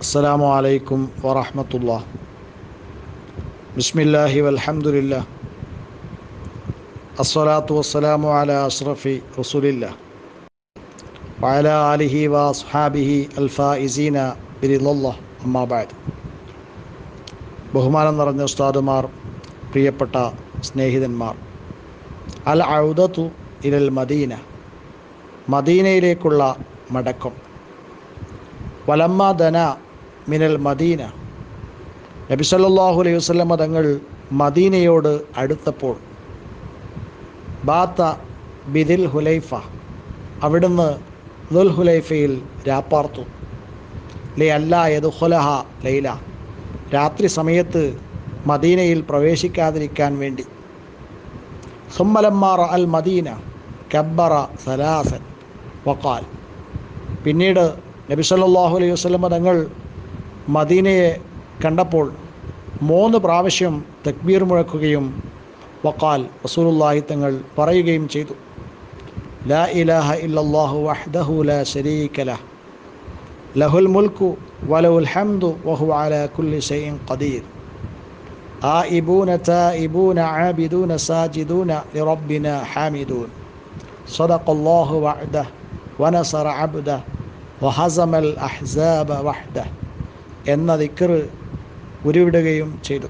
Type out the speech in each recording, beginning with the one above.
السلام عليكم ورحمة الله بسم الله والحمد لله الصلاة والسلام على أشرف رسول الله وعلى آله وأصحابه الفائزين برضا الله أما بعد ബഹുമാനം നിറഞ്ഞ ഉസ്താദുമാർ പ്രിയപ്പെട്ട സ്നേഹിതന്മാർ അൽ ഔദത്തു ഇലൽ മദീന മദീനയിലേക്കുള്ള മടക്കം വലമ്മ ദന മിനൽ മദീന. നബി സല്ലാഹു അലൈഹി വസ്ലമ തങ്ങൾ മദീനയോട് അടുത്തപ്പോൾ ബാത്ത ബിദിൽ ഹുലൈഫ അവിടുന്ന് ദുൽ ഹുലൈഫയിൽ രാപ്പാർത്തു. ലേ അല്ല യദുഹുലഹ ലൈല. രാത്രി സമയത്ത് മദീനയിൽ പ്രവേശിക്കാതിരിക്കാൻ വേണ്ടി. സുമ്മലമ്മാറ അൽ മദീന കബ്ബറ സലാസൻ വക്കാൽ പിന്നീട് നബി സല്ലല്ലാഹു അലൈഹി വസല്ലമ തങ്ങൾ മദീനയെ കണ്ടപ്പോൾ മൂന്ന് പ്രാവശ്യം തക്ബീർ മുഴക്കുകയും വക്കാൽ റസൂലുള്ളാഹി തങ്ങൾ പറയുകയും ചെയ്തു ലാ ഇലാഹ ഇല്ലല്ലാഹു വഹ്ദഹു ലാ ശരീക ലഹ് ലഹുൽ മുൽക്കു വലഹുൽ ഹംദു വഹു അലാ കുല്ലി ഷൈഇൻ ഖദീർ ആയിബൂന തായിബൂന ആബിദൂന സാജിദൂന ലിറബ്ബിന ഹാമിദൂൻ صدق വഅദഹു വനസറ അബ്ദഹു വഹസമൽ അഹ്സാബ വഹ്ദ എന്ന ദിക്കർ ഉരുവിടുകയും ചെയ്തു.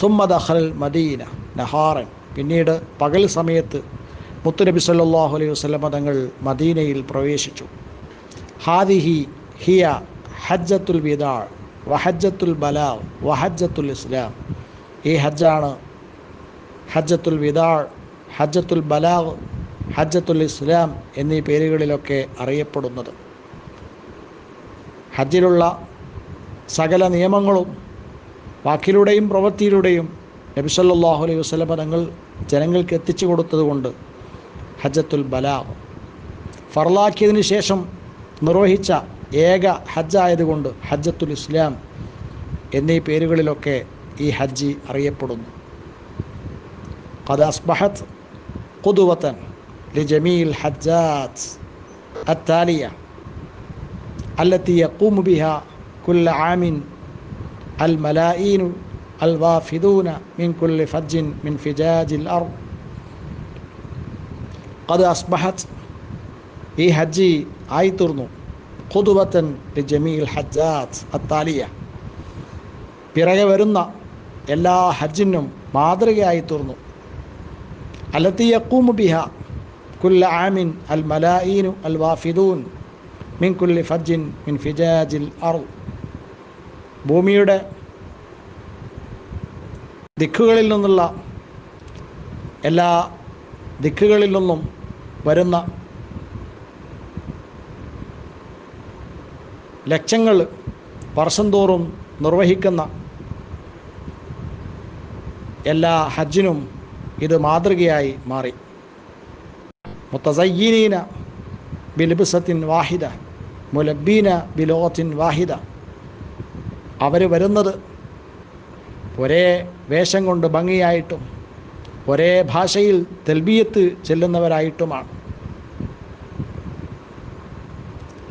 സുമ്മദ് അഹൽ മദീന നഹാറൻ. പിന്നീട് പകൽ സമയത്ത് മുത്തുനബി സല്ലാഹു അലൈഹി വസ്ലമ തങ്ങൾ മദീനയിൽ പ്രവേശിച്ചു. ഹാദിഹി ഹിയ ഹജ്ജത്തുൽ വിദാ വഹജ്ജത്തുൽ ബലാ വഹജ്ജത്തുൽ ഇസ്ലാം. ഈ ഹജ്ജാണ് ഹജ്ജത്തുൽ വിദാ ഹജ്ജത്തുൽ ബലാവ് ഹജ്ജത്തുൽ ഇസ്ലാം എന്നീ പേരുകളിലൊക്കെ അറിയപ്പെടുന്നത്. ഹജ്ജിലുള്ള സകല നിയമങ്ങളും വാക്കിലൂടെയും പ്രവൃത്തിയിലൂടെയും നബിസല്ലാഹു അലൈഹി വസ്ലമ തങ്ങൾ ജനങ്ങൾക്ക് എത്തിച്ചു കൊടുത്തതുകൊണ്ട് ഹജ്ജത്തുൽ ബലാ. ഫർലാക്കിയതിന് ശേഷം നിർവഹിച്ച ഏക ഹജ്ജായതുകൊണ്ട് ഹജ്ജത്തുൽ ഇസ്ലാം എന്നീ പേരുകളിലൊക്കെ ഈ ഹജ്ജി അറിയപ്പെടുന്നു. അസ്ബഹത്ത് കൊതുവത്തൻ ലി ജമീൽ ഹജ്ജാത്ത് അത്താലിയ അല്ലത്തിയ യക്കൂമു كل عام الملايين الوافدون من كل فج من فجاج الأرض قد أصبحت ഈ ഹജ്ജി ആയിത്തീർന്നു ഖുദുവത്തൻ ജമീൽ ഹജ്ജാത്ത് അത്താലിയ പിറകെ വരുന്ന എല്ലാ ഹജ്ജിനും മാതൃകയായി തീർന്നു التي يقوم بها كل عام الملائين الوافدون من كل فج من فجاج الأرض ഭൂമിയുടെ ദിക്കുകളിൽ നിന്നുള്ള എല്ലാ ദിക്കുകളിൽ നിന്നും വരുന്ന ലക്ഷങ്ങൾ വർഷം തോറും നിർവഹിക്കുന്ന എല്ലാ ഹജ്ജിനും ഇത് മാതൃകയായി മാറി. മുത്തസയ്യീന ബിലിബിസത്തിൻ വാഹിദ മുലബീന ബിലോത്തിൻ വാഹിദ. അവർ വരുന്നത് ഒരേ വേഷം കൊണ്ട് ഭംഗിയായിട്ടും ഒരേ ഭാഷയിൽ തെൽബിയത്ത് ചെല്ലുന്നവരായിട്ടുമാണ്.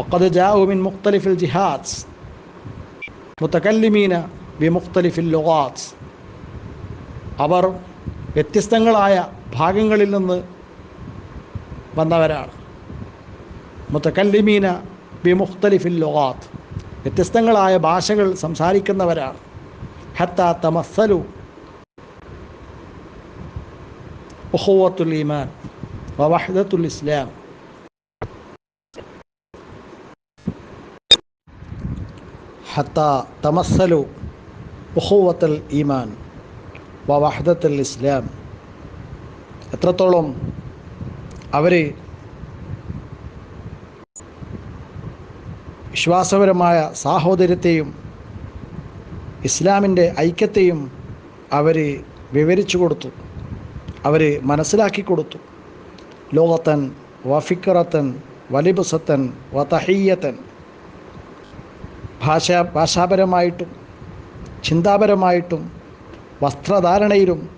ഒക്കത് ജാവുമിൻ മുക്തലിഫിൽ ജിഹാദ്സ് മുത്തക്കല്ലിമീന ബി മുക്തലിഫിൽ ലൊഹാദ്സ് അവർ വ്യത്യസ്തങ്ങളായ ഭാഗങ്ങളിൽ നിന്ന് വന്നവരാണ്. മുത്തക്കല്ലിമീന ബി മുഖ്തലിഫിൽ ലൊഹാത്ത് വ്യത്യസ്തങ്ങളായ ഭാഷകൾ സംസാരിക്കുന്നവരാണ്. ഹത്ത തമസലു ഒഹോവത്തുൽ ഈമാൻ വഹദത്തുൽ ഇസ്ലാം ഹത്ത തമസലു ഒഹോവത്തുൽ ഈമാൻ വഹദത്തുൽ ഇസ്ലാം എത്രത്തോളം അവർ വിശ്വാസപരമായ സാഹോദര്യത്തെയും ഇസ്ലാമിന്റെ ഐക്യത്തെയും അവർ വിവരിച്ചു കൊടുത്തു. അവർ മനസ്സിലാക്കി കൊടുത്തു. ലോകത്തൻ വഫിക്കറത്തൻ വലിബുസത്തൻ വതഹീയത്തൻ. ഭാഷ ഭാഷാപരമായിട്ടും ചിന്താപരമായിട്ടും വസ്ത്രധാരണയിലും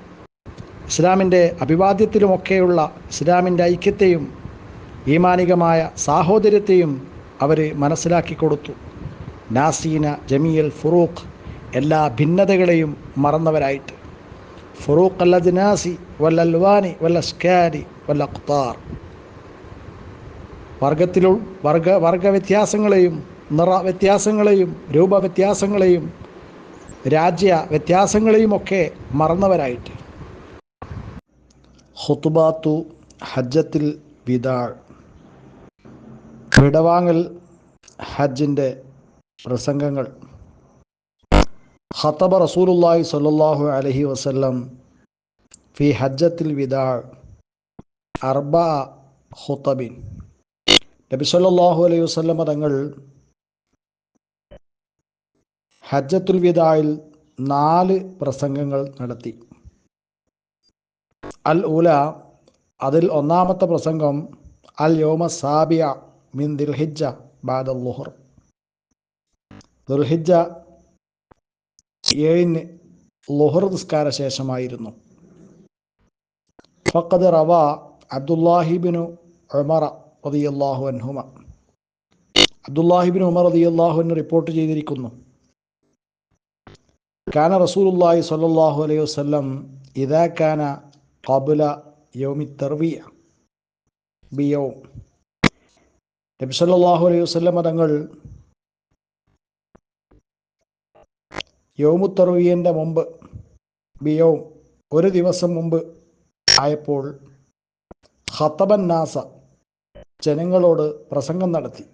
ഇസ്ലാമിന്റെ അഭിവാദ്യത്തിലുമൊക്കെയുള്ള ഇസ്ലാമിന്റെ ഐക്യത്തെയും ഈമാനികമായ സാഹോദര്യത്തെയും അവർ മനസ്സിലാക്കി കൊടുത്തു. നാസീന ജമീൽ ഫുറൂഖ് എല്ലാ ഭിന്നതകളെയും മറന്നവരായിട്ട്. ഫുറൂഖ് അല്ല അജ്നാസി വല്ല അൽവാനി വല്ല സ്കാരി വല്ല അഖ്താർ വർഗത്തിലു വർഗ വർഗ വ്യത്യാസങ്ങളെയും നിറ വ്യത്യാസങ്ങളെയും രൂപ വ്യത്യാസങ്ങളെയും രാജ്യ വ്യത്യാസങ്ങളെയുമൊക്കെ മറന്നവരായിട്ട്. ഹുത്തുബാത്തു ഹജ്ജത്തിൽ വിദാൾ വിടവാങ്ങൽ ഹജ്ജിന്റെ പ്രസംഗങ്ങൾ. ഹത്തബ റസൂലുല്ലാഹി സല്ലാഹു അലഹി വസ്ല്ലം ഫി ഹജ്ജത്തിൽ വിദാൾ അർബ ഹുത്തബിൻ നബി സല്ലാഹു അലൈഹി വസ്ല്ലം തങ്ങൾ ഹജ്ജത്തുൽ വിദായിൽ നാല് പ്രസംഗങ്ങൾ നടത്തി. അൽ ഉല അതിൽ ഒന്നാമത്തെ പ്രസംഗം അൽ യോമ സാബിയ മിൻ ദിൽഹിജ ബാദ ലുഹർ ദുൽഹിജ ഏഴിന് ലുഹർ നിസ്കാര ശേഷമായിരുന്നു ഫക്കത് റവ അബ്ദുല്ലാഹിബിനു ഉമറ റതിയല്ലാഹു അൻഹുമ. അബ്ദുല്ലാഹിബിൻ ഉമർ റതിയല്ലാഹുവിന് റിപ്പോർട്ട് ചെയ്തിരിക്കുന്നു. കാന റസൂലുല്ലാഹി സ്വല്ലല്ലാഹു അലൈഹി വസല്ലം ഇദാ കാന ഖബല യൗമി തർവിയ ബിയൗം. നബി സല്ലാഹു അലൈഹി വസല്ലം തങ്ങൾ യൗമു തർവിയന്റെ മുമ്പ് ബിയൗം ഒരു ദിവസം മുമ്പ് ആയപ്പോൾ ഹത്തബൻ നാസ ജനങ്ങളോട് പ്രസംഗം നടത്തി.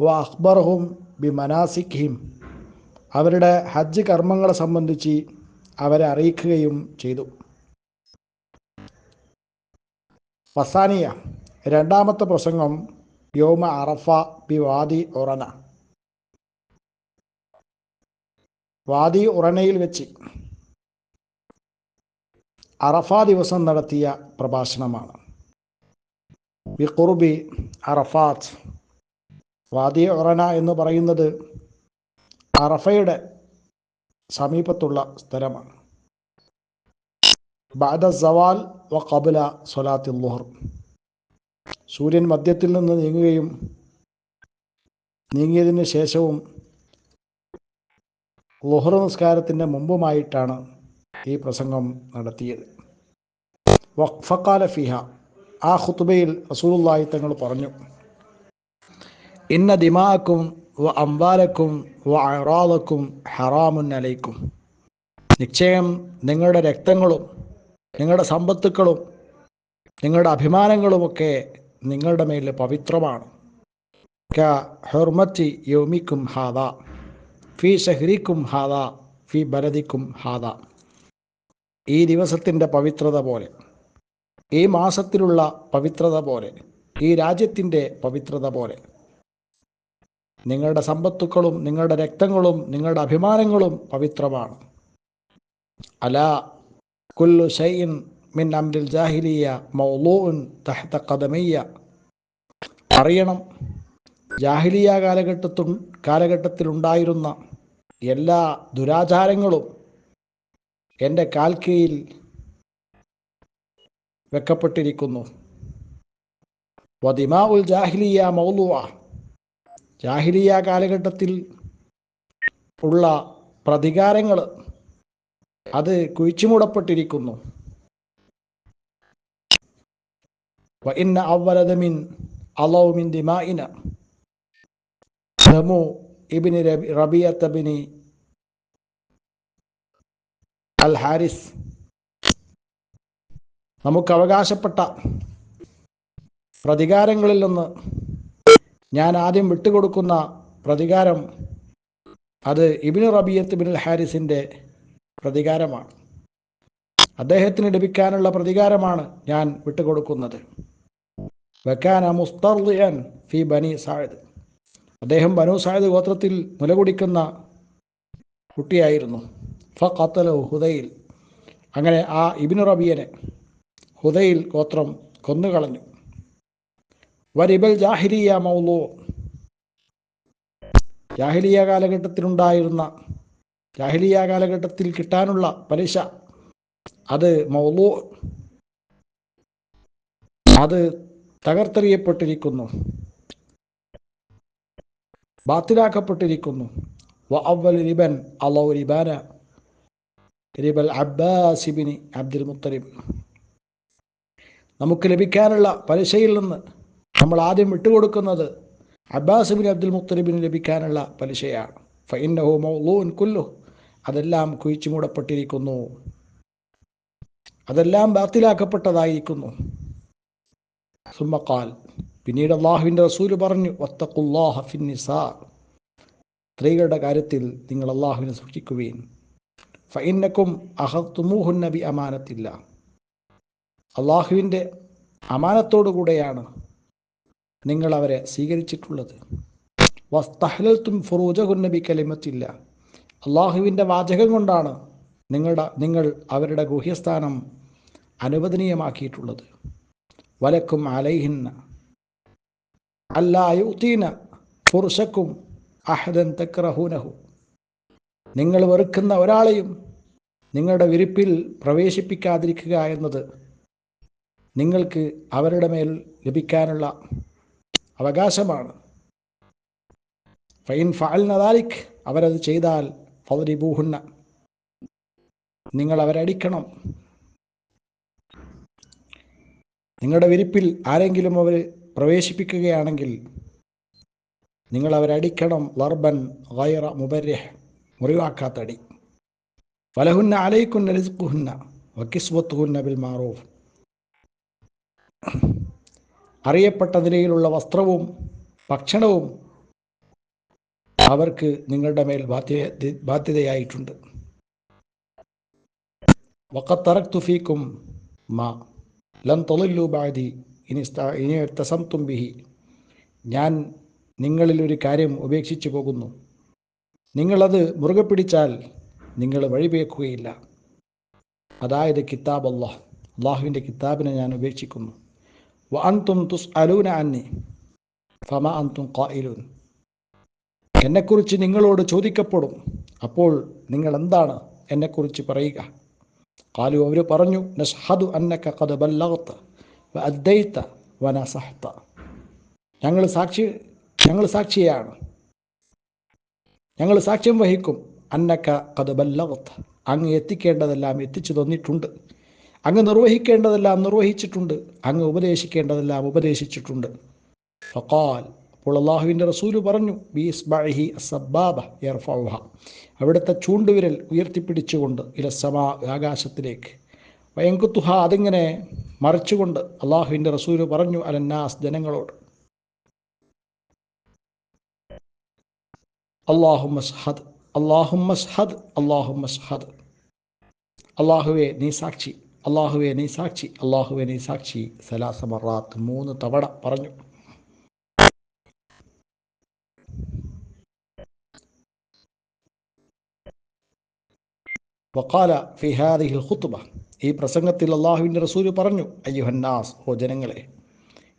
വ അക്ബർഹും ബി മനാസിഖിം. അവരുടെ ഹജ്ജ് കർമ്മങ്ങളെ സംബന്ധിച്ച് അവരെ അറിയിക്കുകയും ചെയ്തു. വസാനിയ രണ്ടാമത്തെ പ്രസംഗം യോമ അറഫ ബി വാദി ഉറന. വാദി ഉറനയിൽ വെച്ച് അറഫ ദിവസം നടത്തിയ പ്രഭാഷണമാണ്. ബി കുർബി അറഫാത്ത്. വാദി ഉറന എന്ന് പറയുന്നത് അറഫയുടെ സമീപത്തുള്ള സ്ഥലമാണ്. ബാദ സവാൽ വ കബുല സൊലാത്തി ലുഹർ. സൂര്യൻ മധ്യത്തിൽ നിന്ന് നീങ്ങുകയും നീങ്ങിയതിന് ശേഷവും ലുഹർ നിസ്കാരത്തിന്റെ മുമ്പുമായിട്ടാണ് ഈ പ്രസംഗം നടത്തിയത്. വഖഫക്കാല ഫിഹ. ആ ഖുത്ബയിൽ റസൂലുള്ളാഹി തങ്ങൾ പറഞ്ഞു ഇന്ന ദിമാക്കും വ അംബാലക്കും വ അറാലക്കും ഹറാമുൻ അലൈക്കും. നിശ്ചയം നിങ്ങളുടെ രക്തങ്ങളും നിങ്ങളുടെ സമ്പത്തുക്കളും നിങ്ങളുടെ അഭിമാനങ്ങളുമൊക്കെ നിങ്ങളുടെ മേൽ പവിത്രമാണ്. ഹുർമത്തി യോമിക്കും ഹാദ. ഫി ഷഹ്രിക്കും ഹാദ ഫി ബലദിക്കും ഹാദ. ഈ ദിവസത്തിന്റെ പവിത്രത പോലെ ഈ മാസത്തിലുള്ള പവിത്രത പോലെ ഈ രാജ്യത്തിന്റെ പവിത്രത പോലെ നിങ്ങളുടെ സമ്പത്തുക്കളും നിങ്ങളുടെ രക്തങ്ങളും നിങ്ങളുടെ അഭിമാനങ്ങളും പവിത്രമാണ്. അല കുല്ലു ഷൈൻ മിൻ അംരിൽ ജാഹിലിയ മൗലൂൻ തഹ്ത കദമയ്യ അറിയണം ജാഹിലിയ കാലഘട്ടത്തു കാലഘട്ടത്തിലുണ്ടായിരുന്ന എല്ലാ ദുരാചാരങ്ങളും എന്റെ കാൽക്കയിൽ വെക്കപ്പെട്ടിരിക്കുന്നു. വദിമാ ഉൽ ജാഹിലിയ മൗലുവ ജാഹിലിയ കാലഘട്ടത്തിൽ ഉള്ള പ്രതികാരങ്ങൾ അത് കുഴിച്ചുമൂടപ്പെട്ടിരിക്കുന്നു. وإن أول دم ألو من دمائنا دم ابن ربيعة بن അൽ ഹാരിസ് നമുക്ക് അവകാശപ്പെട്ട പ്രതികാരങ്ങളിൽ നിന്ന് ഞാൻ ആദ്യം വിട്ടുകൊടുക്കുന്ന പ്രതികാരം അത് ഇബിന് റബിയത്ത് ബിൻ ഹാരിസിൻ്റെ പ്രതികാരമാണ് അദ്ദേഹത്തിന് ലഭിക്കാനുള്ള പ്രതികാരമാണ് ഞാൻ വിട്ടുകൊടുക്കുന്നത് വെക്കാന മുസ്തർലിയൻ ഫി ബനി സായദ് അദ്ദേഹം ബനു സായദ് ഗോത്രത്തിൽ മുലകുടിക്കുന്ന കുട്ടിയായിരുന്നു. ഫ ഖത്തലു ഹുദയിൽ അങ്ങനെ ആ ഇബിനു റബിയനെ ഹുദയിൽ ഗോത്രം കൊന്നുകളഞ്ഞു. വരിബൽ ജാഹിരിയ മൗലു. ജാഹിലിയ കാലഘട്ടത്തിലുണ്ടായിരുന്ന ജാഹിലിയ കാലഘട്ടത്തിൽ കിട്ടാനുള്ള പലിശ അത് മൗലു അത് തകർത്തെറിയപ്പെട്ടിരിക്കുന്നു. ബാത്തിലാക്കപ്പെട്ടിരിക്കുന്നു. റിബൻ റിബൽ അബ്ദുൽ മുത്തലിബ്. നമുക്ക് ലഭിക്കാനുള്ള പലിശയിൽ നിന്ന് നമ്മൾ ആദ്യം വിട്ടുകൊടുക്കുന്നത് അബ്ബാസിബിൻ അബ്ദുൽ മുത്തലിബിന് ലഭിക്കാനുള്ള പലിശയാണ്. ഫൈനഹു കുല്ലു അതെല്ലാം കുഴിച്ചു മൂടപ്പെട്ടിരിക്കുന്നു അതെല്ലാം ബാത്തിലാക്കപ്പെട്ടതായിരിക്കുന്നു. സുമ്മക്കാൽ പിന്നീട് അള്ളാഹുവിന്റെ റസൂൽ പറഞ്ഞു വത്തഖുല്ലാഹ ഫിന്നിസാ സ്ത്രീകളുടെ കാര്യത്തിൽ നിങ്ങൾ അള്ളാഹുവിനെ സൂക്ഷിക്കുകയും ഫൈനക്കും അഹത്തുമൂഹു നബി അമാനത്തില്ല. അള്ളാഹുവിന്റെ അമാനത്തോടുകൂടെയാണ് നിങ്ങൾ അവരെ സ്വീകരിച്ചിട്ടുള്ളത്. വസ്തഹലത്തും ഫുറൂജഹുൻ നബി കലിമത്തില്ല. അള്ളാഹുവിന്റെ വാചകം കൊണ്ടാണ് നിങ്ങളുടെ നിങ്ങൾ അവരുടെ ഗുഹ്യസ്ഥാനം അനുവദനീയമാക്കിയിട്ടുള്ളത്. വലക്കും അലൈഹിന്ന. അല്ലായുത്തീന ഫുർഷക്കും അഹദൻ തക്രഹൂനഹു. നിങ്ങൾ വെറുക്കുന്ന ഒരാളെയും നിങ്ങളുടെ വിരിപ്പിൽ പ്രവേശിപ്പിക്കാതിരിക്കുക എന്നത് നിങ്ങൾക്ക് അവരുടെ മേൽ ലഭിക്കാനുള്ള അവകാശമാണ്. ഫൈൻ ഫാൽ നദാലിക് അവരത് ചെയ്താൽ ഫൗരി ബൂഹുന്ന നിങ്ങൾ അവരടിക്കണം. നിങ്ങളുടെ വിരിപ്പിൽ ആരെങ്കിലും അവർ പ്രവേശിപ്പിക്കുകയാണെങ്കിൽ നിങ്ങൾ അവരടിക്കണം ലർബൻ ഗൈറ മുബര്യഹ് മുറിവാക്കാത്തടി. ഫലഹുന്ന അലൈക്കുന്ന റിസ്ഖുഹുന്ന വക്കിസ്വത്തുഹുന്ന ബിൽ മാറൂഫ്. അറിയപ്പെട്ട നിലയിലുള്ള വസ്ത്രവും ഭക്ഷണവും അവർക്ക് നിങ്ങളുടെ മേൽ ബാധ്യ ബാധ്യതയായിട്ടുണ്ട്. വക്കത്തറക്തുഫീക്കും മാ ലം തൊളില്ലു ബാധി ഇനി ഇനി തസംതും ബിഹി. ഞാൻ നിങ്ങളിൽ ഒരു കാര്യം ഉപേക്ഷിച്ചു പോകുന്നു. നിങ്ങളത് മുറുകെ പിടിച്ചാൽ നിങ്ങൾ വഴിപേക്കുകയില്ല അതായത് കിതാബ് അള്ളാഹ് അള്ളാഹുവിന്റെ കിതാബിനെ ഞാൻ ഉപേക്ഷിക്കുന്നു. വ അന്തും തുസ് അലൂന അന്നി ഫമ അന്തും ഖായിലൂൻ എന്നെക്കുറിച്ച് നിങ്ങളോട് ചോദിക്കപ്പെടും. അപ്പോൾ നിങ്ങൾ എന്താണ് എന്നെക്കുറിച്ച് പറയുക? കാലു അവർ പറഞ്ഞു നഷ്ഹദു قد بلغت വ അദ്ദൈത വ ഞങ്ങളെ ഞങ്ങൾ സാക്ഷി ഞങ്ങൾ സാക്ഷിയാണ്. ഞങ്ങൾ സാക്ഷ്യം വഹിക്കും. അന്നക്ക ഖദ ബല്ലഗത. അങ്ങ് എത്തിക്കേണ്ടതെല്ലാം എത്തിച്ചു തന്നിട്ടുണ്ട്. അങ്ങ് നിർവഹിക്കേണ്ടതെല്ലാം നിർവഹിച്ചിട്ടുണ്ട്. അങ്ങ് ഉപദേശിക്കേണ്ടതെല്ലാം ഉപദേശിച്ചിട്ടുണ്ട്. ഫഖാൽ അപ്പോൾ അള്ളാഹുവിന്റെ റസൂൽ പറഞ്ഞു ബീസ്ബഹി അസബാബ എർഫൗഹ അവിടുത്തെ ചൂണ്ടുവിരൽ ഉയർത്തിപ്പിടിച്ചുകൊണ്ട് ഇലസമാ ആകാശത്തിലേക്ക്. വയങ്കുത്തുഹ അതിങ്ങനെ മറിച്ചുകൊണ്ട് അള്ളാഹുവിന്റെ റസൂൽ പറഞ്ഞു അലന്നാസ് ജനങ്ങളോട്. അള്ളാഹു മസ്ഹദ് അള്ളാഹു മസ്ഹദ് അള്ളാഹു മസ്ഹദ് അള്ളാഹുവെ നീ സാക്ഷി. അള്ളാഹുവെ നീ സാക്ഷി. അള്ളാഹുവെ നീ സാക്ഷി. സലാസമറാത്ത് മൂന്ന് തവണ പറഞ്ഞു. വക്കാല ഫിഹാദിഹിൽ ഖുത്ബ. ഈ പ്രസംഗത്തിൽ അള്ളാഹുവിന്റെ റസൂൽ പറഞ്ഞു അയ്യുഹന്നാസ് ഓ ജനങ്ങളെ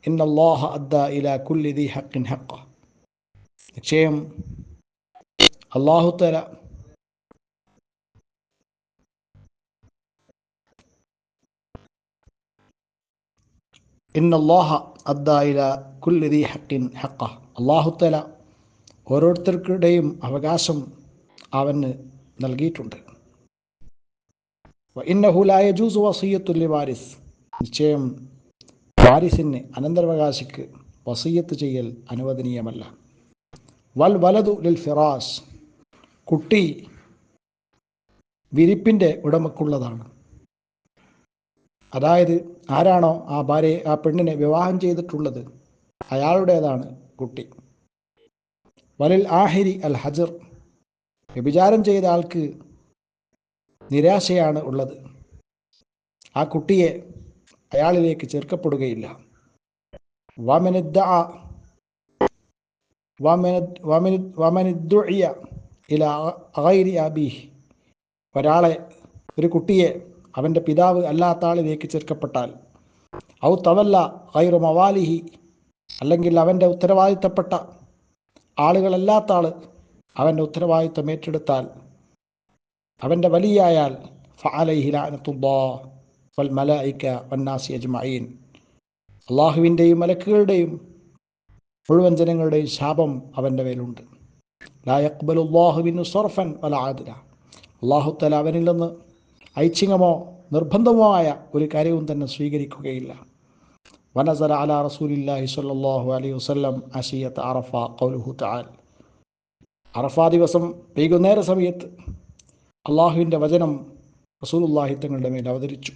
ഇന്നല്ലാഹ അദ്ദ ഇല കുല്ലി ദി ഹക്കിൻ ഹക്ക നിശ്ചയം അള്ളാഹുത്തല ഇന്നല്ലാഹ അദ്ദ ഇല കുല്ലി ദി ഹക്കിൻ ഹക്ക അള്ളാഹുത്തല ഓരോരുത്തർക്കുടെയും അവകാശം അവന് നൽകിയിട്ടുണ്ട്. വാരിസ് നിശ്ചയം വാരിസിന് അനന്തരവകാശിക്ക് വസീയത്ത് ചെയ്യൽ അനുവദനീയമല്ല. വൽ വലതു ലിൽ ഫിറാസ്. കുട്ടി വിരിപ്പിന്റെ ഉടമക്കുള്ളതാണ്. അതായത് ആരാണോ ആ ഭാര്യയെ ആ പെണ്ണിനെ വിവാഹം ചെയ്തിട്ടുള്ളത് അയാളുടേതാണ് കുട്ടി. വലിൽ ആഹിരി അൽ ഹജർ. വ്യഭിചാരം ചെയ്ത ആൾക്ക് നിരാശയാണ് ഉള്ളത്. ആ കുട്ടിയെ അയാളിലേക്ക് ചേർക്കപ്പെടുകയില്ല. ഒരാളെ ഒരു കുട്ടിയെ അവന്റെ പിതാവ് അല്ലാത്ത ആളിലേക്ക് ചേർക്കപ്പെട്ടാൽ ഔ തവല്ല ഗൈറു മവാലിഹി അല്ലെങ്കിൽ അവന്റെ ഉത്തരവാദിത്തപ്പെട്ട ആളുകളല്ലാത്ത ആൾ അവന്റെ ഉത്തരവാദിത്തം ഏറ്റെടുത്താൽ അവന്റെ വലിയായാൽ അജ്മഈൻ. അള്ളാഹുവിന്റെയും മലക്കുകളുടെയും മുഴുവൻ ജനങ്ങളുടെയും ശാപം അവന്റെ മേലുണ്ട്. അള്ളാഹു തല അവനിൽ നിന്ന് ഐച്ഛികമോ നിർബന്ധമോ ആയ ഒരു കാര്യവും തന്നെ സ്വീകരിക്കുകയില്ല. വനസല അല റസൂലില്ലാഹി സ്വല്ലല്ലാഹു അലൈഹി വസ്ലം അഷിയത്ത് അറഫ കൗലുഹു തആൽ അറഫ ദിവസം വൈകുന്നേര സമയത്ത് അള്ളാഹുവിന്റെ വചനം റസൂലുല്ലാഹി തങ്ങളുടെ മേൽ അവതരിച്ചു.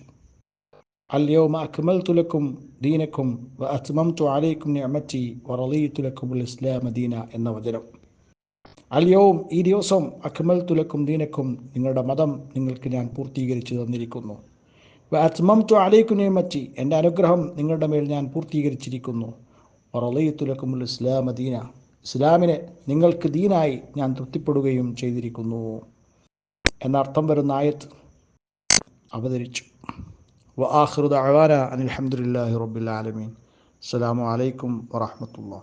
അല്യോമ അക്മൽ തുലക്കും ദീനക്കും അസ്മം തു അലൈക്കും ഞമറ്റി വറലീ തുലക്കും ഇസ്ലാം ദീന എന്ന വചനം. അല്യവും ഈ ദിവസം അക്മൽ തുലക്കും ദീനക്കും നിങ്ങളുടെ മതം നിങ്ങൾക്ക് ഞാൻ പൂർത്തീകരിച്ചു തന്നിരിക്കുന്നു. അസ്മം തു അലൈക്കും ഞമറ്റി എന്റെ അനുഗ്രഹം നിങ്ങളുടെ മേൽ ഞാൻ പൂർത്തീകരിച്ചിരിക്കുന്നു. വറലീ തുലക്കും ഇസ്ലാം ദീന. ഇസ്ലാമിനെ നിങ്ങൾക്ക് ദീനായി ഞാൻ തൃപ്തിപ്പെടുകയും ചെയ്തിരിക്കുന്നു. أن أرتمر نعيت أبدريج. وآخر دعوانا أن الحمد لله رب العالمين. السلام عليكم ورحمة الله.